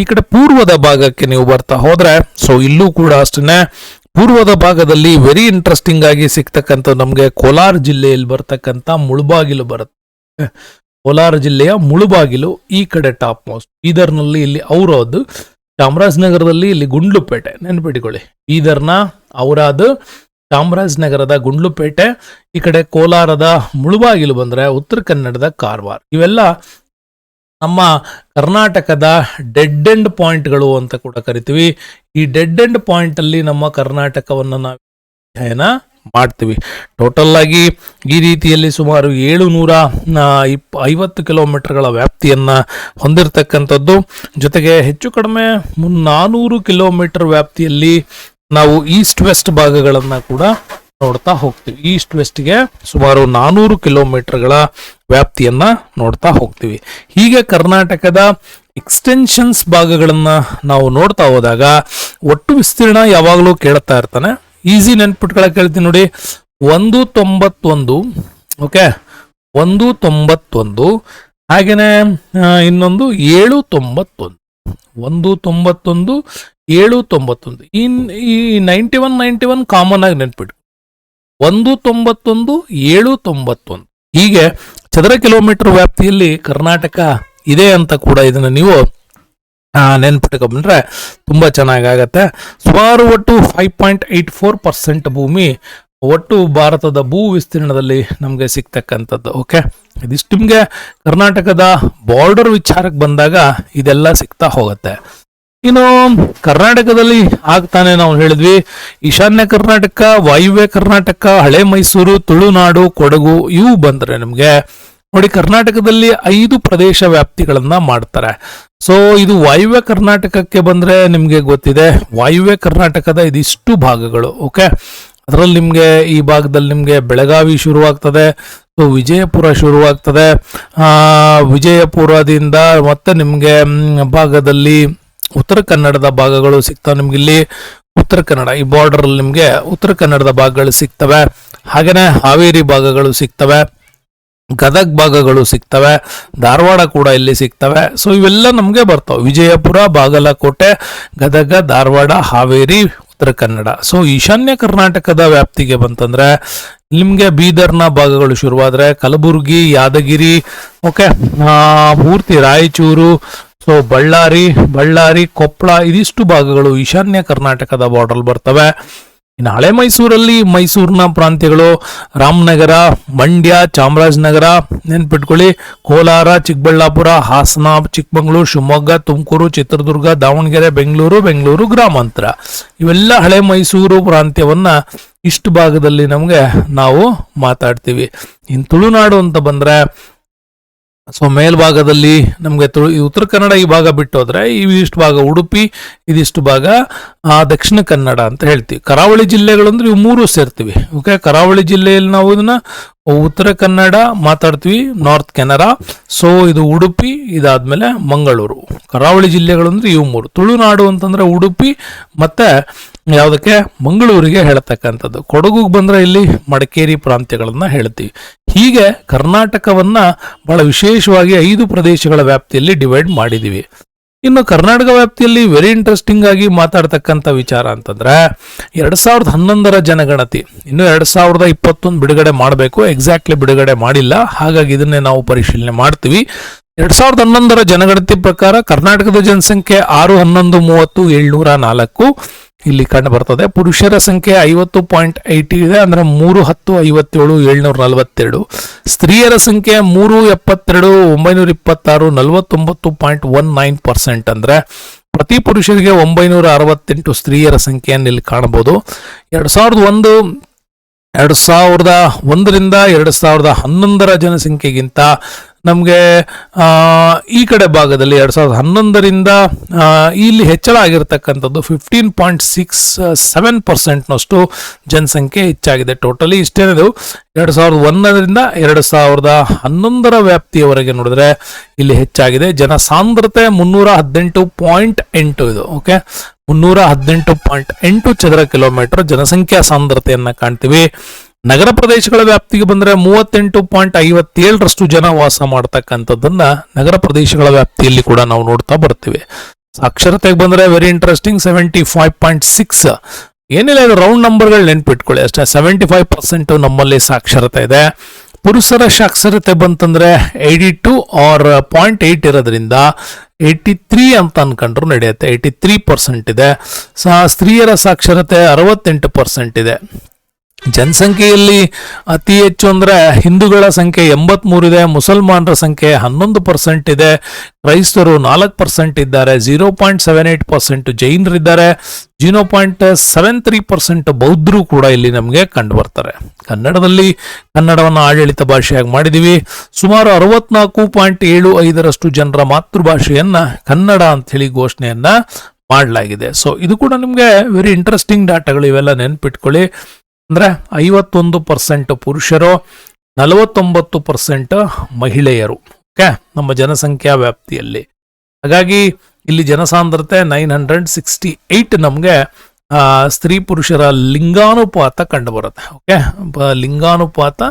ಈ ಕಡೆ ಪೂರ್ವದ ಭಾಗಕ್ಕೆ ನೀವು ಬರ್ತಾ ಹೋದ್ರೆ ಸೊ ಇಲ್ಲೂ ಕೂಡ ಅಷ್ಟೇ ಪೂರ್ವದ ಭಾಗದಲ್ಲಿ ವೆರಿ ಇಂಟ್ರೆಸ್ಟಿಂಗ್ ಆಗಿ ಸಿಗ್ತಕ್ಕಂಥ ನಮಗೆ ಕೋಲಾರ ಜಿಲ್ಲೆಯಲ್ಲಿ ಬರ್ತಕ್ಕಂಥ ಮುಳುಬಾಗಿಲು ಬರುತ್ತೆ. ಕೋಲಾರ ಜಿಲ್ಲೆಯ ಮುಳುಬಾಗಿಲು ಈ ಕಡೆ ಟಾಪ್ ಮೋಸ್ಟ್ ಬೀದರ್ನಲ್ಲಿ ಇಲ್ಲಿ ಔರಾದ್ ಚಾಮರಾಜನಗರದಲ್ಲಿ ಇಲ್ಲಿ ಗುಂಡ್ಲುಪೇಟೆ. ನೆನ್ಪಿಟ್ಕೊಳ್ಳಿ. ಬೀದರ್ನ ಔರಾದ್ ಚಾಮರಾಜನಗರದ ಗುಂಡ್ಲುಪೇಟೆ, ಈ ಕಡೆ ಕೋಲಾರದ ಮುಳುಬಾಗಿಲು ಬಂದರೆ ಉತ್ತರ ಕನ್ನಡದ ಕಾರವಾರ. ಇವೆಲ್ಲ ನಮ್ಮ ಕರ್ನಾಟಕದ ಡೆಡ್ ಎಂಡ್ ಪಾಯಿಂಟ್ಗಳು ಅಂತ ಕೂಡ ಕರಿತೀವಿ. ಈ ಡೆಡ್ ಎಂಡ್ ಪಾಯಿಂಟ್ ಅಲ್ಲಿ ನಮ್ಮ ಕರ್ನಾಟಕವನ್ನು ನಾವು ಅಧ್ಯಯನ ಮಾಡ್ತೀವಿ. ಟೋಟಲ್ ಆಗಿ ಈ ರೀತಿಯಲ್ಲಿ ಸುಮಾರು ಏಳು ನೂರ ಇಪ್, ಐವತ್ತು ಕಿಲೋಮೀಟರ್ಗಳ ವ್ಯಾಪ್ತಿಯನ್ನು ಹೊಂದಿರತಕ್ಕಂಥದ್ದು. ಜೊತೆಗೆ ಹೆಚ್ಚು ಕಡಿಮೆ ಮುನ್ ನಾನೂರು ಕಿಲೋಮೀಟರ್ ವ್ಯಾಪ್ತಿಯಲ್ಲಿ ನಾವು ಈಸ್ಟ್ ವೆಸ್ಟ್ ಭಾಗಗಳನ್ನು ಕೂಡ ನೋಡ್ತಾ ಹೋಗ್ತೀವಿ. ಈಸ್ಟ್ ವೆಸ್ಟ್ಗೆ ಸುಮಾರು ನಾನೂರು ಕಿಲೋಮೀಟರ್ಗಳ ವ್ಯಾಪ್ತಿಯನ್ನ ನೋಡ್ತಾ ಹೋಗ್ತೀವಿ. ಹೀಗೆ ಕರ್ನಾಟಕದ ಎಕ್ಸ್ಟೆನ್ಷನ್ಸ್ ಭಾಗಗಳನ್ನು ನಾವು ನೋಡ್ತಾ ಹೋದಾಗ ಒಟ್ಟು ವಿಸ್ತೀರ್ಣ ಯಾವಾಗಲೂ ಕೇಳ್ತಾ ಇರ್ತಾನೆ. ಈಸಿ ನೆನ್ಪಿಟ್ಕೊಳ ಕೇಳ್ತೀನಿ ನೋಡಿ. ಒಂದು ತೊಂಬತ್ತೊಂದು ಓಕೆ ಒಂದು ತೊಂಬತ್ತೊಂದು ಹಾಗೆಯೇ ಇನ್ನೊಂದು ಏಳು ತೊಂಬತ್ತೊಂದು. ಒಂದು ತೊಂಬತ್ತೊಂದು, ಏಳು ತೊಂಬತ್ತೊಂದು. ಇನ್ ಈ ninety one ninety one common ಆಗಿ ನೆನ್ಪಿಡು. ಒಂದು ತೊಂಬತ್ತೊಂದು, ಏಳು ತೊಂಬತ್ತೊಂದು. ಹೀಗೆ ಚದರ ಕಿಲೋಮೀಟರ್ ವ್ಯಾಪ್ತಿಯಲ್ಲಿ ಕರ್ನಾಟಕ ಇದೆ ಅಂತ ಕೂಡ ಇದನ್ನು ನೀವು ನೆನ್ಪಿಟ್ಕೊಂಡ್ರೆ ತುಂಬ ಚೆನ್ನಾಗಾಗತ್ತೆ. ಸುಮಾರು ಒಟ್ಟು five point eight four percent ಭೂಮಿ ಒಟ್ಟು ಭಾರತದ ಭೂ ವಿಸ್ತೀರ್ಣದಲ್ಲಿ ನಮಗೆ ಸಿಗ್ತಕ್ಕಂಥದ್ದು ಓಕೆ ಇದಿಷ್ಟು ನಿಮಗೆ ಕರ್ನಾಟಕದ ಬಾರ್ಡರ್ ವಿಚಾರಕ್ಕೆ ಬಂದಾಗ ಇದೆಲ್ಲ ಸಿಗ್ತಾ ಹೋಗುತ್ತೆ. ಇನ್ನು ಕರ್ನಾಟಕದಲ್ಲಿ ಆಗ್ತಾನೆ ನಾವು ಹೇಳಿದ್ವಿ, ಈಶಾನ್ಯ ಕರ್ನಾಟಕ, ವಾಯುವ್ಯ ಕರ್ನಾಟಕ, ಹಳೆ ಮೈಸೂರು, ತುಳುನಾಡು, ಕೊಡಗು, ಇವು ಬಂದ್ರೆ ನಿಮಗೆ ನೋಡಿ ಕರ್ನಾಟಕದಲ್ಲಿ ಐದು ಪ್ರದೇಶ ವ್ಯಾಪ್ತಿಗಳನ್ನ ಮಾಡ್ತಾರೆ. ಸೊ ಇದು ವಾಯುವ್ಯ ಕರ್ನಾಟಕಕ್ಕೆ ಬಂದ್ರೆ ನಿಮಗೆ ಗೊತ್ತಿದೆ, ವಾಯುವ್ಯ ಕರ್ನಾಟಕದ ಇದಿಷ್ಟು ಭಾಗಗಳು ಓಕೆ ಅದರಲ್ಲಿ ನಿಮಗೆ ಈ ಭಾಗದಲ್ಲಿ ನಿಮಗೆ ಬೆಳಗಾವಿ ಶುರುವಾಗ್ತದೆ, ಸೊ ವಿಜಯಪುರ ಶುರುವಾಗ್ತದೆ. ವಿಜಯಪುರದಿಂದ ಮತ್ತೆ ನಿಮಗೆ ಭಾಗದಲ್ಲಿ ಉತ್ತರ ಕನ್ನಡದ ಭಾಗಗಳು ಸಿಗ್ತವೆ ನಿಮ್ಗೆ ಇಲ್ಲಿ ಉತ್ತರ ಕನ್ನಡ, ಈ ಬಾರ್ಡರ್ ಅಲ್ಲಿ ನಿಮ್ಗೆ ಉತ್ತರ ಕನ್ನಡದ ಭಾಗಗಳು ಸಿಗ್ತವೆ. ಹಾಗೆಯೇ ಹಾವೇರಿ ಭಾಗಗಳು ಸಿಗ್ತವೆ. ಗದಗ ಭಾಗಗಳು ಸಿಗ್ತವೆ. ಧಾರವಾಡ ಕೂಡ ಇಲ್ಲಿ ಸಿಗ್ತವೆ. ಸೊ ಇವೆಲ್ಲ ನಮಗೆ ಬರ್ತವೆ. ವಿಜಯಪುರ, ಬಾಗಲಕೋಟೆ, ಗದಗ, ಧಾರವಾಡ, ಹಾವೇರಿ ಉತ್ತರ ಕನ್ನಡ. ಸೊ ಈಶಾನ್ಯ ಕರ್ನಾಟಕದ ವ್ಯಾಪ್ತಿಗೆ ಬಂತಂದ್ರೆ, ನಿಮ್ಗೆ ಬೀದರ್ನ ಭಾಗಗಳು ಶುರುವಾದ್ರೆ ಕಲಬುರಗಿ, ಯಾದಗಿರಿ ಓಕೆ ಪೂರ್ತಿ ರಾಯಚೂರು ಸೊ ಬಳ್ಳಾರಿ ಬಳ್ಳಾರಿ ಕೊಪ್ಪಳ ಇದಿಷ್ಟು ಭಾಗಗಳು ಈಶಾನ್ಯ ಕರ್ನಾಟಕದ ಬಾರ್ಡರ್ ಬರ್ತವೆ. ಇನ್ನು ಹಳೆ ಮೈಸೂರಲ್ಲಿ ಮೈಸೂರಿನ ಪ್ರಾಂತ್ಯಗಳು ರಾಮನಗರ, ಮಂಡ್ಯ, ಚಾಮರಾಜನಗರ ನೆನ್ಪಿಟ್ಕೊಳ್ಳಿ. ಕೋಲಾರ, ಚಿಕ್ಕಬಳ್ಳಾಪುರ, ಹಾಸನ, ಚಿಕ್ಕಮಗಳೂರು, ಶಿವಮೊಗ್ಗ, ತುಮಕೂರು, ಚಿತ್ರದುರ್ಗ, ದಾವಣಗೆರೆ, ಬೆಂಗಳೂರು ಬೆಂಗಳೂರು ಗ್ರಾಮಾಂತರ. ಇವೆಲ್ಲ ಹಳೆ ಮೈಸೂರು ಪ್ರಾಂತ್ಯವನ್ನ ಇಷ್ಟು ಭಾಗದಲ್ಲಿ ನಮಗೆ ನಾವು ಮಾತಾಡ್ತೀವಿ. ಇನ್ನು ತುಳುನಾಡು ಅಂತ ಬಂದ್ರೆ ಸೊ ಮೇಲ್ಭಾಗದಲ್ಲಿ ನಮಗೆ ಈ ಉತ್ತರ ಕನ್ನಡ ಈ ಭಾಗ ಬಿಟ್ಟು ಹೋದ್ರೆ ಇವಿಷ್ಟು ಭಾಗ ಉಡುಪಿ ಇದಿಷ್ಟು ಭಾಗ ಆ, ದಕ್ಷಿಣ ಕನ್ನಡ ಅಂತ ಹೇಳ್ತೀವಿ. ಕರಾವಳಿ ಜಿಲ್ಲೆಗಳು ಅಂದ್ರೆ ಇವು ಮೂರು ಸೇರ್ತೀವಿ. ಓಕೆ ಕರಾವಳಿ ಜಿಲ್ಲೆಯಲ್ಲಿ ನಾವು ಇದನ್ನ ಉತ್ತರ ಕನ್ನಡ ಮಾತಾಡ್ತೀವಿ ನಾರ್ತ್ ಕೆನರಾ ಸೊ ಇದು ಉಡುಪಿ ಇದಾದ್ಮೇಲೆ ಮಂಗಳೂರು. ಕರಾವಳಿ ಜಿಲ್ಲೆಗಳು ಅಂದ್ರೆ ಇವು ಮೂರು. ತುಳುನಾಡು ಅಂತಂದ್ರೆ ಉಡುಪಿ ಮತ್ತೆ ಯಾವುದಕ್ಕೆ? ಮಂಗಳೂರಿಗೆ ಹೇಳ್ತಕ್ಕಂಥದ್ದು. ಕೊಡಗುಗೆ ಬಂದ್ರೆ ಇಲ್ಲಿ ಮಡಿಕೇರಿ ಪ್ರಾಂತ್ಯಗಳನ್ನ ಹೇಳ್ತೀವಿ. ಹೀಗೆ ಕರ್ನಾಟಕವನ್ನ ಬಹಳ ವಿಶೇಷವಾಗಿ ಐದು ಪ್ರದೇಶಗಳ ವ್ಯಾಪ್ತಿಯಲ್ಲಿ ಡಿವೈಡ್ ಮಾಡಿದ್ದೀವಿ ಇನ್ನು ಕರ್ನಾಟಕ ವ್ಯಾಪ್ತಿಯಲ್ಲಿ ವೆರಿ ಇಂಟ್ರೆಸ್ಟಿಂಗ್ ಆಗಿ ಮಾತಾಡ್ತಕ್ಕಂಥ ವಿಚಾರ ಅಂತಂದ್ರೆ ಎರಡ್ ಸಾವಿರದ ಹನ್ನೊಂದರ ಜನಗಣತಿ. ಇನ್ನು ಎರಡ್ ಸಾವಿರದ ಇಪ್ಪತ್ತೊಂದು ಬಿಡುಗಡೆ ಮಾಡಬೇಕು ಎಕ್ಸಾಕ್ಟ್ಲಿ ಬಿಡುಗಡೆ ಮಾಡಿಲ್ಲ, ಹಾಗಾಗಿ ಇದನ್ನೇ ನಾವು ಪರಿಶೀಲನೆ ಮಾಡ್ತೀವಿ. ಎರಡ್ ಸಾವಿರದ ಹನ್ನೊಂದರ ಜನಗಣತಿ ಪ್ರಕಾರ ಕರ್ನಾಟಕದ ಜನಸಂಖ್ಯೆ ಆರು, ಹನ್ನೊಂದು, ಮೂವತ್ತು, ಏಳ್ನೂರ ನಾಲ್ಕು. ಇಲ್ಲಿ ಕಂಡು ಬರ್ತದೆ. ಪುರುಷರ ಸಂಖ್ಯೆ ಐವತ್ತು ಪಾಯಿಂಟ್ ಐಟಿ ಇದೆ, ಅಂದ್ರೆ ಮೂರು ಹತ್ತು ಐವತ್ತೇಳು ಏಳ್ನೂರ ನಲವತ್ತೆರಡು. ಸ್ತ್ರೀಯರ ಸಂಖ್ಯೆ ಮೂರು ಎಪ್ಪತ್ತೆರಡು ಒಂಬೈನೂರ ಇಪ್ಪತ್ತಾರು ನಲವತ್ತೊಂಬತ್ತು ಪಾಯಿಂಟ್ ಒನ್ ನೈನ್ ಪರ್ಸೆಂಟ್ ಅಂದ್ರೆ ಪ್ರತಿ ಪುರುಷರಿಗೆ ಒಂಬೈನೂರ ಅರವತ್ತೆಂಟು ಸ್ತ್ರೀಯರ ಸಂಖ್ಯೆಯನ್ನು ಇಲ್ಲಿ ಕಾಣಬಹುದು. ಎರಡ್ ಸಾವಿರದ ಒಂದು ಎರಡು ಸಾವಿರದ ಒಂದರಿಂದ ಎರಡು ಸಾವಿರದ ಹನ್ನೊಂದರ ಜನಸಂಖ್ಯೆಗಿಂತ ನಮಗೆ ಈ ಕಡೆ ಭಾಗದಲ್ಲಿ ಎರಡು ಸಾವಿರದ ಹನ್ನೊಂದರಿಂದ ಇಲ್ಲಿ ಹೆಚ್ಚಳ ಆಗಿರತಕ್ಕಂಥದ್ದು ಫಿಫ್ಟೀನ್ ಪಾಯಿಂಟ್ ಸಿಕ್ಸ್ ಸೆವೆನ್ ಪರ್ಸೆಂಟ್ನಷ್ಟು ಜನಸಂಖ್ಯೆ ಹೆಚ್ಚಾಗಿದೆ ಟೋಟಲಿ. ಇಷ್ಟೇನಿದು, ಎರಡು ಸಾವಿರದ ಒಂದರಿಂದ ಎರಡು ಸಾವಿರದ ಹನ್ನೊಂದರ ವ್ಯಾಪ್ತಿಯವರೆಗೆ ನೋಡಿದ್ರೆ ಇಲ್ಲಿ ಹೆಚ್ಚಾಗಿದೆ. ಜನಸಾಂದ್ರತೆ ಮುನ್ನೂರ ಹದಿನೆಂಟು ಪಾಯಿಂಟ್ ಎಂಟು ಇದು ಓಕೆ ಮುನ್ನೂರ ಹದಿನೆಂಟು ಪಾಯಿಂಟ್ ಎಂಟು ಚದರ ಕಿಲೋಮೀಟರ್ ಜನಸಂಖ್ಯಾ ಸಾಂದ್ರತೆಯನ್ನ ಕಾಣ್ತೀವಿ. ನಗರ ಪ್ರದೇಶಗಳ ವ್ಯಾಪ್ತಿಗೆ ಬಂದ್ರೆ ಮೂವತ್ತೆಂಟು ಪಾಯಿಂಟ್ ಐವತ್ತೇಳರಷ್ಟು ಜನ ವಾಸ ಮಾಡ್ತಕ್ಕಂಥದ್ದನ್ನ ನಗರ ಪ್ರದೇಶಗಳ ವ್ಯಾಪ್ತಿಯಲ್ಲಿ ಕೂಡ ನಾವು ನೋಡ್ತಾ ಬರ್ತೀವಿ. ಸಾಕ್ಷರತೆಗೆ ಬಂದ್ರೆ very interesting seventy five point six ಏನಿಲ್ಲ, ಇದು ರೌಂಡ್ ನಂಬರ್ಗಳು ನೆನ್ಪಿಟ್ಕೊಳ್ಳಿ ಅಷ್ಟೇ. ಸೆವೆಂಟಿ ಫೈವ್ ಪರ್ಸೆಂಟ್ ನಮ್ಮಲ್ಲಿ ಸಾಕ್ಷರತೆ ಇದೆ. ಪುರುಷರ ಸಾಕ್ಷರತೆ ಬಂತಂದ್ರೆ eighty two or point eight ಇರೋದ್ರಿಂದ ಏಯ್ಟಿ ತ್ರೀ ಅಂತ ಅನ್ಕೊಂಡ್ರು ನಡೆಯುತ್ತೆ. ಏಯ್ಟಿ ತ್ರೀ ಪರ್ಸೆಂಟ್ ಇದೆ. ಸಹ ಸ್ತ್ರೀಯರ ಸಾಕ್ಷರತೆ ಅರವತ್ತೆಂಟು ಪರ್ಸೆಂಟ್ ಇದೆ. ಜನಸಂಖ್ಯೆಯಲ್ಲಿ ಅತಿ ಹೆಚ್ಚು ಅಂದರೆ ಹಿಂದೂಗಳ ಸಂಖ್ಯೆ ಎಂಬತ್ಮೂರು ಇದೆ ಮುಸಲ್ಮಾನರ ಸಂಖ್ಯೆ ಹನ್ನೊಂದು ಪರ್ಸೆಂಟ್ ಇದೆ, ಕ್ರೈಸ್ತರು ನಾಲ್ಕು ಪರ್ಸೆಂಟ್ ಇದ್ದಾರೆ zero point seven eight percent ಜೈನರಿದ್ದಾರೆ zero point seven three percent ಬೌದ್ಧರು ಕೂಡ ಇಲ್ಲಿ ನಮಗೆ ಕಂಡು ಬರ್ತಾರೆ. ಕನ್ನಡದಲ್ಲಿ ಕನ್ನಡವನ್ನು ಆಡಳಿತ ಭಾಷೆಯಾಗಿ ಮಾಡಿದ್ದೀವಿ ಸುಮಾರು ಅರವತ್ನಾಲ್ಕು ಪಾಯಿಂಟ್ ಏಳು ಐದರಷ್ಟು ಜನರ ಮಾತೃಭಾಷೆಯನ್ನು ಕನ್ನಡ ಅಂಥೇಳಿ ಘೋಷಣೆಯನ್ನ ಮಾಡಲಾಗಿದೆ. ಸೊ ಇದು ಕೂಡ ನಿಮಗೆ ವೆರಿ ಇಂಟ್ರೆಸ್ಟಿಂಗ್ ಡಾಟಾಗಳು ಇವೆಲ್ಲ ನೆನ್ಪಿಟ್ಕೊಳ್ಳಿ. ಅಂದ್ರೆ ಐವತ್ತೊಂದು ಪರ್ಸೆಂಟ್ ಪುರುಷರು, ನಲವತ್ತೊಂಬತ್ತು ಪರ್ಸೆಂಟ್ ಮಹಿಳೆಯರು ಓಕೆ ನಮ್ಮ ಜನಸಂಖ್ಯಾ ವ್ಯಾಪ್ತಿಯಲ್ಲಿ. ಹಾಗಾಗಿ ಇಲ್ಲಿ ಜನಸಾಂದ್ರತೆ ನೈನ್ ಹಂಡ್ರೆಡ್ ಸಿಕ್ಸ್ಟಿ ಏಯ್ಟ್ ನಮಗೆ ಸ್ತ್ರೀ ಪುರುಷರ ಲಿಂಗಾನುಪಾತ ಕಂಡುಬರುತ್ತೆ ಓಕೆ ಲಿಂಗಾನುಪಾತ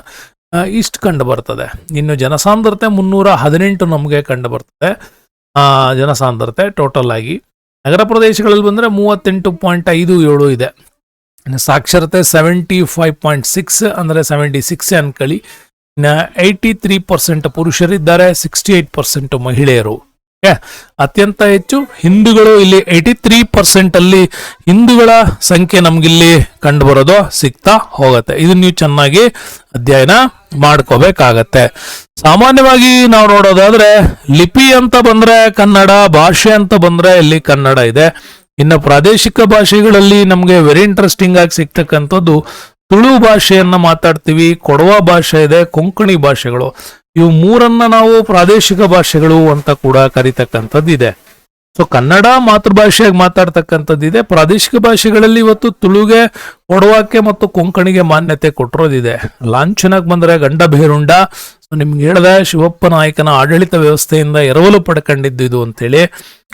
ಇಷ್ಟು ಕಂಡು ಬರ್ತದೆ ಇನ್ನು ಜನಸಾಂದ್ರತೆ ಮುನ್ನೂರ ಹದಿನೆಂಟು ನಮಗೆ ಕಂಡು ಬರ್ತದೆ ಜನಸಾಂದ್ರತೆ ಟೋಟಲ್ ಆಗಿ. ನಗರ ಪ್ರದೇಶಗಳಲ್ಲಿ ಬಂದರೆ ಮೂವತ್ತೆಂಟು ಪಾಯಿಂಟ್ ಐದು ಏಳು ಇದೆ. ಇನ್ನು ಸಾಕ್ಷರತೆ ಸೆವೆಂಟಿ ಫೈವ್ ಪಾಯಿಂಟ್ ಸಿಕ್ಸ್ ಅಂದರೆ ಸೆವೆಂಟಿ ಸಿಕ್ಸ್ ಅನ್ಕೊಳ್ಳಿ ಇನ್ನು ಏಯ್ಟಿ ತ್ರೀ ಪರ್ಸೆಂಟ್ ಪುರುಷರಿದ್ದಾರೆ ಸಿಕ್ಸ್ಟಿ ಏಯ್ಟ್ ಪರ್ಸೆಂಟ್ ಮಹಿಳೆಯರು ಅತ್ಯಂತ ಹೆಚ್ಚು ಹಿಂದೂಗಳು ಇಲ್ಲಿ ಏಯ್ಟಿ ತ್ರೀ ಪರ್ಸೆಂಟ್ ಅಲ್ಲಿ ಹಿಂದೂಗಳ ಸಂಖ್ಯೆ ನಮ್ಗಿಲ್ಲಿ ಕಂಡು ಬರೋದು ಸಿಗ್ತಾ ಹೋಗುತ್ತೆ. ಇದನ್ನ ನೀವು ಚೆನ್ನಾಗಿ ಅಧ್ಯಯನ ಮಾಡ್ಕೋಬೇಕಾಗತ್ತೆ. ಸಾಮಾನ್ಯವಾಗಿ ನಾವು ನೋಡೋದಾದ್ರೆ ಲಿಪಿ ಅಂತ ಬಂದ್ರೆ ಕನ್ನಡ, ಭಾಷೆ ಅಂತ ಬಂದ್ರೆ ಇಲ್ಲಿ ಕನ್ನಡ ಇದೆ. ಇನ್ನು ಪ್ರಾದೇಶಿಕ ಭಾಷೆಗಳಲ್ಲಿ ನಮಗೆ ವೆರಿ ಇಂಟ್ರೆಸ್ಟಿಂಗ್ ಆಗಿ ಸಿಗ್ತಕ್ಕಂಥದ್ದು ತುಳು ಭಾಷೆಯನ್ನ ಮಾತಾಡ್ತೀವಿ, ಕೊಡವ ಭಾಷೆ ಇದೆ, ಕೊಂಕಣಿ ಭಾಷೆಗಳು. ಇವು ಮೂರನ್ನ ನಾವು ಪ್ರಾದೇಶಿಕ ಭಾಷೆಗಳು ಅಂತ ಕೂಡ ಕರಿತಕ್ಕಂಥದ್ದು ಇದೆ ಸೊ ಕನ್ನಡ ಮಾತೃಭಾಷೆಯಾಗಿ ಮಾತಾಡ್ತಕ್ಕಂಥದ್ದಿದೆ. ಪ್ರಾದೇಶಿಕ ಭಾಷೆಗಳಲ್ಲಿ ಇವತ್ತು ತುಳುಗೆ ಒಡವಾಕೆ ಮತ್ತು ಕೊಂಕಣಿಗೆ ಮಾನ್ಯತೆ ಕೊಟ್ಟಿರೋದಿದೆ. ಲಾಂಛನಕ್ಕೆ ಬಂದ್ರೆ ಗಂಡ ಭೇರುಂಡ. ನಿಮ್ಗೆ ಹೇಳಿದೆ ಶಿವಪ್ಪ ನಾಯಕನ ಆಡಳಿತ ವ್ಯವಸ್ಥೆಯಿಂದ ಎರವಲು ಪಡ್ಕೊಂಡಿದ್ದು ಇದು ಅಂತೇಳಿ.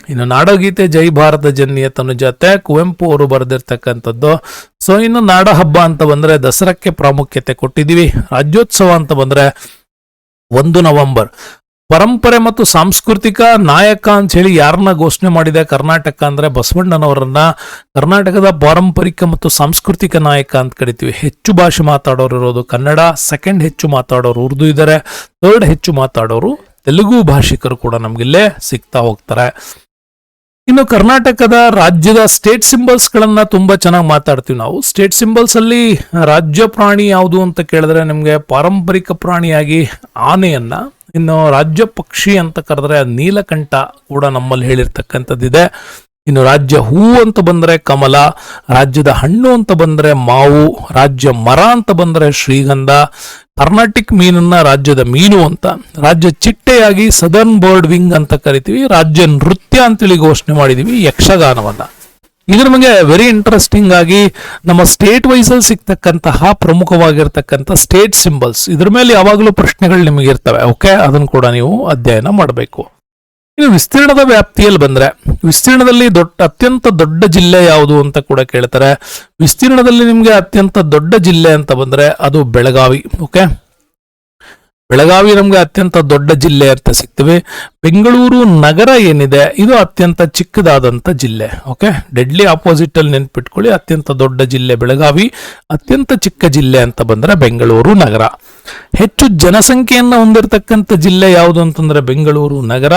ಇನ್ನು ನಾಡಗೀತೆ ಜೈ ಭಾರತ ಜನ್ಯ ಜೊತೆ ಕುವೆಂಪು ಅವರು ಬರೆದಿರ್ತಕ್ಕಂಥದ್ದು. ಸೊ ಇನ್ನು ನಾಡ ಹಬ್ಬ ಅಂತ ಬಂದ್ರೆ ದಸರಾಕ್ಕೆ ಪ್ರಾಮುಖ್ಯತೆ ಕೊಟ್ಟಿದ್ದೀವಿ. ರಾಜ್ಯೋತ್ಸವ ಅಂತ ಬಂದ್ರೆ ಒಂದು ನವೆಂಬರ್. ಪರಂಪರೆ ಮತ್ತು ಸಾಂಸ್ಕೃತಿಕ ನಾಯಕ ಅಂತ ಹೇಳಿ ಯಾರನ್ನ ಘೋಷಣೆ ಮಾಡಿದೆ? ಕರ್ನಾಟಕ ಅಂದ್ರೆ ಬಸವಣ್ಣನವರನ್ನ. ಕರ್ನಾಟಕದ ಪಾರಂಪರಿಕ ಮತ್ತು ಸಾಂಸ್ಕೃತಿಕ ನಾಯಕ ಅಂತ ಕರಿತೀವಿ. ಹೆಚ್ಚು ಭಾಷೆ ಮಾತಾಡೋರು ಇರೋದು ಕನ್ನಡ ಸೆಕೆಂಡ್ ಹೆಚ್ಚು ಮಾತಾಡೋರು ಉರ್ದು ಇದ್ದಾರೆ ಥರ್ಡ್ ಹೆಚ್ಚು ಮಾತಾಡೋರು ತೆಲುಗು ಭಾಷಿಕರು ಕೂಡ ನಮ್ಗಿಲ್ಲೇ ಸಿಗ್ತಾ ಹೋಗ್ತಾರೆ. ಇನ್ನು ಕರ್ನಾಟಕದ ರಾಜ್ಯದ ಸ್ಟೇಟ್ ಸಿಂಬಲ್ಸ್ ಗಳನ್ನ ತುಂಬಾ ಚೆನ್ನಾಗಿ ಮಾತಾಡ್ತೀವಿ ನಾವು. ಸ್ಟೇಟ್ ಸಿಂಬಲ್ಸ್ ಅಲ್ಲಿ ರಾಜ್ಯ ಪ್ರಾಣಿ ಯಾವುದು ಅಂತ ಕೇಳಿದ್ರೆ ನಿಮಗೆ ಪಾರಂಪರಿಕ ಪ್ರಾಣಿಯಾಗಿ ಆನೆಯನ್ನ ಇನ್ನು ರಾಜ್ಯ ಪಕ್ಷಿ ಅಂತ ಕರೆದ್ರೆ ನೀಲಕಂಠ ಕೂಡ ನಮ್ಮಲ್ಲಿ ಹೇಳಿರ್ತಕ್ಕಂಥದ್ದಿದೆ. ಇನ್ನು ರಾಜ್ಯ ಹೂ ಅಂತ ಬಂದ್ರೆ ಕಮಲ, ರಾಜ್ಯದ ಹಣ್ಣು ಅಂತ ಬಂದ್ರೆ ಮಾವು, ರಾಜ್ಯ ಮರ ಅಂತ ಬಂದ್ರೆ ಶ್ರೀಗಂಧ, ಕರ್ನಾಟಿಕ್ ಮೀನನ್ನ ರಾಜ್ಯದ ಮೀನು ಅಂತ. ರಾಜ್ಯ ಚಿಟ್ಟೆಯಾಗಿ ಸದರ್ನ್ ಬರ್ಡ್ ವಿಂಗ್ ಅಂತ ಕರಿತೀವಿ, ರಾಜ್ಯ ನೃತ್ಯ ಅಂತೇಳಿ ಘೋಷಣೆ ಮಾಡಿದೀವಿ, ಯಕ್ಷಗಾನವನ್ನ. ಇದು ನಮಗೆ ವೆರಿ ಇಂಟ್ರೆಸ್ಟಿಂಗ್ ಆಗಿ ನಮ್ಮ ಸ್ಟೇಟ್ ವೈಸ್ ಅಲ್ಲಿ ಸಿಗ್ತಕ್ಕಂತಹ ಪ್ರಮುಖವಾಗಿರ್ತಕ್ಕಂಥ ಸ್ಟೇಟ್ ಸಿಂಬಲ್ಸ್ ಇದ್ರ ಮೇಲೆ ಯಾವಾಗಲೂ ಪ್ರಶ್ನೆಗಳು ನಿಮಗೆ ಇರ್ತವೆ. ಓಕೆ ಅದನ್ನು ಕೂಡ ನೀವು ಅಧ್ಯಯನ ಮಾಡಬೇಕು. ಇನ್ನು ವಿಸ್ತೀರ್ಣದ ವ್ಯಾಪ್ತಿಯಲ್ಲಿ ಬಂದ್ರೆ, ವಿಸ್ತೀರ್ಣದಲ್ಲಿ ದೊಡ್ಡ, ಅತ್ಯಂತ ದೊಡ್ಡ ಜಿಲ್ಲೆ ಯಾವುದು ಅಂತ ಕೂಡ ಕೇಳ್ತಾರೆ. ವಿಸ್ತೀರ್ಣದಲ್ಲಿ ನಿಮಗೆ ಅತ್ಯಂತ ದೊಡ್ಡ ಜಿಲ್ಲೆ ಅಂತ ಬಂದ್ರೆ ಅದು ಬೆಳಗಾವಿ. ಓಕೆ ಬೆಳಗಾವಿ ನಮ್ಗೆ ಅತ್ಯಂತ ದೊಡ್ಡ ಜಿಲ್ಲೆ ಅಂತ ಸಿಗ್ತವೆ. ಬೆಂಗಳೂರು ನಗರ ಏನಿದೆ, ಇದು ಅತ್ಯಂತ ಚಿಕ್ಕದಾದಂತ ಜಿಲ್ಲೆ. ಓಕೆ ಡೆಡ್ಲಿ ಆಪೋಸಿಟ್ ಅಲ್ಲಿ ನೆನ್ಪಿಟ್ಕೊಳ್ಳಿ, ಅತ್ಯಂತ ದೊಡ್ಡ ಜಿಲ್ಲೆ ಬೆಳಗಾವಿ, ಅತ್ಯಂತ ಚಿಕ್ಕ ಜಿಲ್ಲೆ ಅಂತ ಬಂದ್ರೆ ಬೆಂಗಳೂರು ನಗರ. ಹೆಚ್ಚು ಜನಸಂಖ್ಯೆಯನ್ನು ಹೊಂದಿರತಕ್ಕಂಥ ಜಿಲ್ಲೆ ಯಾವುದು ಅಂತಂದ್ರೆ ಬೆಂಗಳೂರು ನಗರ.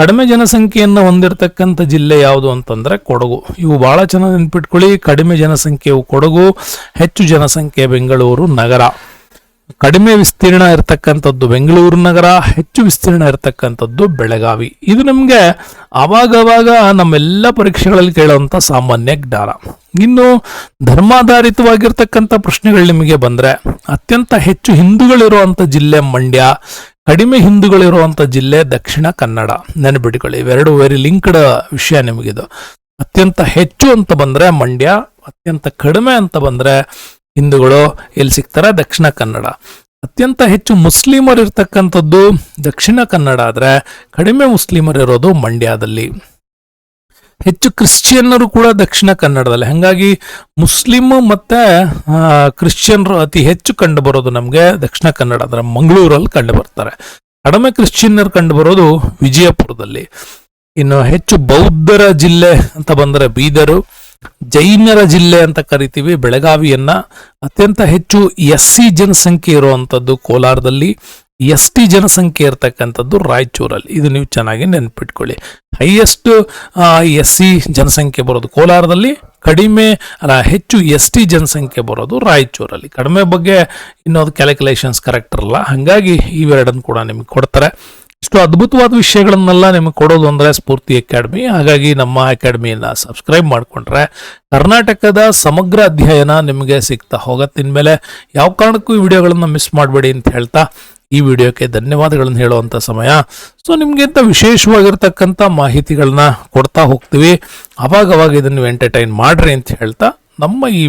ಕಡಿಮೆ ಜನಸಂಖ್ಯೆಯನ್ನು ಹೊಂದಿರತಕ್ಕಂಥ ಜಿಲ್ಲೆ ಯಾವುದು ಅಂತಂದ್ರೆ ಕೊಡಗು. ಇವು ಬಹಳ ಚೆನ್ನಾಗಿ ನೆನ್ಪಿಟ್ಕೊಳ್ಳಿ, ಕಡಿಮೆ ಜನಸಂಖ್ಯೆಯು ಕೊಡಗು, ಹೆಚ್ಚು ಜನಸಂಖ್ಯೆ ಬೆಂಗಳೂರು ನಗರ. ಕಡಿಮೆ ವಿಸ್ತೀರ್ಣ ಇರತಕ್ಕಂಥದ್ದು ಬೆಂಗಳೂರು ನಗರ, ಹೆಚ್ಚು ವಿಸ್ತೀರ್ಣ ಇರತಕ್ಕಂಥದ್ದು ಬೆಳಗಾವಿ. ಇದು ನಮಗೆ ಅವಾಗವಾಗ ನಮ್ಮೆಲ್ಲ ಪರೀಕ್ಷೆಗಳಲ್ಲಿ ಕೇಳುವಂಥ ಸಾಮಾನ್ಯ ಜ್ಞಾನ. ಇನ್ನು ಧರ್ಮಾಧಾರಿತವಾಗಿರ್ತಕ್ಕಂಥ ಪ್ರಶ್ನೆಗಳು ನಿಮಗೆ ಬಂದರೆ, ಅತ್ಯಂತ ಹೆಚ್ಚು ಹಿಂದೂಗಳಿರುವಂಥ ಜಿಲ್ಲೆ ಮಂಡ್ಯ, ಕಡಿಮೆ ಹಿಂದೂಗಳಿರುವಂಥ ಜಿಲ್ಲೆ ದಕ್ಷಿಣ ಕನ್ನಡ. ನೆನಪಿಟ್ಕೊಳ್ಳಿ, ಇವೆರಡು ವೆರಿ ಲಿಂಕ್ಡ್ ವಿಷಯ ನಿಮಗಿದು. ಅತ್ಯಂತ ಹೆಚ್ಚು ಅಂತ ಬಂದರೆ ಮಂಡ್ಯ, ಅತ್ಯಂತ ಕಡಿಮೆ ಅಂತ ಬಂದ್ರೆ ಹಿಂದೂಗಳು ಎಲ್ಲಿ ಸಿಗ್ತಾರೆ? ದಕ್ಷಿಣ ಕನ್ನಡ. ಅತ್ಯಂತ ಹೆಚ್ಚು ಮುಸ್ಲಿಮರು ಇರ್ತಕ್ಕಂಥದ್ದು ದಕ್ಷಿಣ ಕನ್ನಡ, ಆದರೆ ಕಡಿಮೆ ಮುಸ್ಲಿಮರು ಇರೋದು ಮಂಡ್ಯದಲ್ಲಿ. ಹೆಚ್ಚು ಕ್ರಿಶ್ಚಿಯನ್ನರು ಕೂಡ ದಕ್ಷಿಣ ಕನ್ನಡದಲ್ಲಿ. ಹಾಗಾಗಿ ಮುಸ್ಲಿಮ್ ಮತ್ತೆ ಕ್ರಿಶ್ಚಿಯನ್ರು ಅತಿ ಹೆಚ್ಚು ಕಂಡು ಬರೋದು ನಮಗೆ ದಕ್ಷಿಣ ಕನ್ನಡ ಅಂದ್ರೆ ಮಂಗಳೂರಲ್ಲಿ ಕಂಡು ಬರ್ತಾರೆ. ಕಡಿಮೆ ಕ್ರಿಶ್ಚಿಯನ್ನರು ಕಂಡು ಬರೋದು ವಿಜಯಪುರದಲ್ಲಿ. ಇನ್ನು ಹೆಚ್ಚು ಬೌದ್ಧರ ಜಿಲ್ಲೆ ಅಂತ ಬಂದರೆ ಬೀದರು. ಜೈನರ ಜಿಲ್ಲೆ ಅಂತ ಕರಿತೀವಿ, ಬೆಳಗಾವಿಯನ್ನ. ಅತ್ಯಂತ ಹೆಚ್ಚು ಎಸ್ ಸಿ ಜನಸಂಖ್ಯೆ ಇರುವಂತದ್ದು ಕೋಲಾರದಲ್ಲಿ. ಎಸ್ ಟಿ ಜನಸಂಖ್ಯೆ ಇರತಕ್ಕಂಥದ್ದು ರಾಯಚೂರಲ್ಲಿ. ಇದು ನೀವು ಚೆನ್ನಾಗಿ ನೆನ್ಪಿಟ್ಕೊಳ್ಳಿ. ಹೈಯೆಸ್ಟ್ ಎಸ್ ಸಿ ಜನಸಂಖ್ಯೆ ಬರೋದು ಕೋಲಾರದಲ್ಲಿ, ಕಡಿಮೆ, ಅಲ್ಲ, ಹೆಚ್ಚು ಎಸ್ ಟಿ ಜನಸಂಖ್ಯೆ ಬರೋದು ರಾಯಚೂರಲ್ಲಿ. ಕಡಿಮೆ ಬಗ್ಗೆ ಇನ್ನೊಂದು ಕ್ಯಾಲ್ಕುಲೇಷನ್ಸ್ ಕರೆಕ್ಟ್ ಇರಲ್ಲ. ಹಾಗಾಗಿ ಇವೆರಡನ್ನು ಕೂಡ ನಿಮಗೆ ಕೊಡ್ತಾರೆ. ಇಷ್ಟು ಅದ್ಭುತವಾದ ವಿಷಯಗಳನ್ನೆಲ್ಲ ನಿಮಗೆ ಕೊಡೋದು ಅಂದರೆ ಸ್ಫೂರ್ತಿ ಅಕಾಡೆಮಿ. ಹಾಗಾಗಿ ನಮ್ಮ ಅಕಾಡೆಮಿಯನ್ನು ಸಬ್ಸ್ಕ್ರೈಬ್ ಮಾಡಿಕೊಂಡ್ರೆ ಕರ್ನಾಟಕದ ಸಮಗ್ರ ಅಧ್ಯಯನ ನಿಮಗೆ ಸಿಗ್ತಾ ಹೋಗತ್ತೆ. ಇನ್ಮೇಲೆ ಯಾವ ಕಾರಣಕ್ಕೂ ಈ ವಿಡಿಯೋಗಳನ್ನು ಮಿಸ್ ಮಾಡಬೇಡಿ ಅಂತ ಹೇಳ್ತಾ ಈ ವಿಡಿಯೋಕ್ಕೆ ಧನ್ಯವಾದಗಳನ್ನು ಹೇಳುವಂಥ ಸಮಯ. ಸೊ ನಿಮಗಿಂತ ವಿಶೇಷವಾಗಿರ್ತಕ್ಕಂಥ ಮಾಹಿತಿಗಳನ್ನ ಕೊಡ್ತಾ ಹೋಗ್ತೀವಿ. ಅವಾಗವಾಗ ಅವಾಗ ಇದನ್ನು ಎಂಟರ್ಟೈನ್ ಮಾಡ್ರಿ ಅಂತ ಹೇಳ್ತಾ ನಮ್ಮ ಈ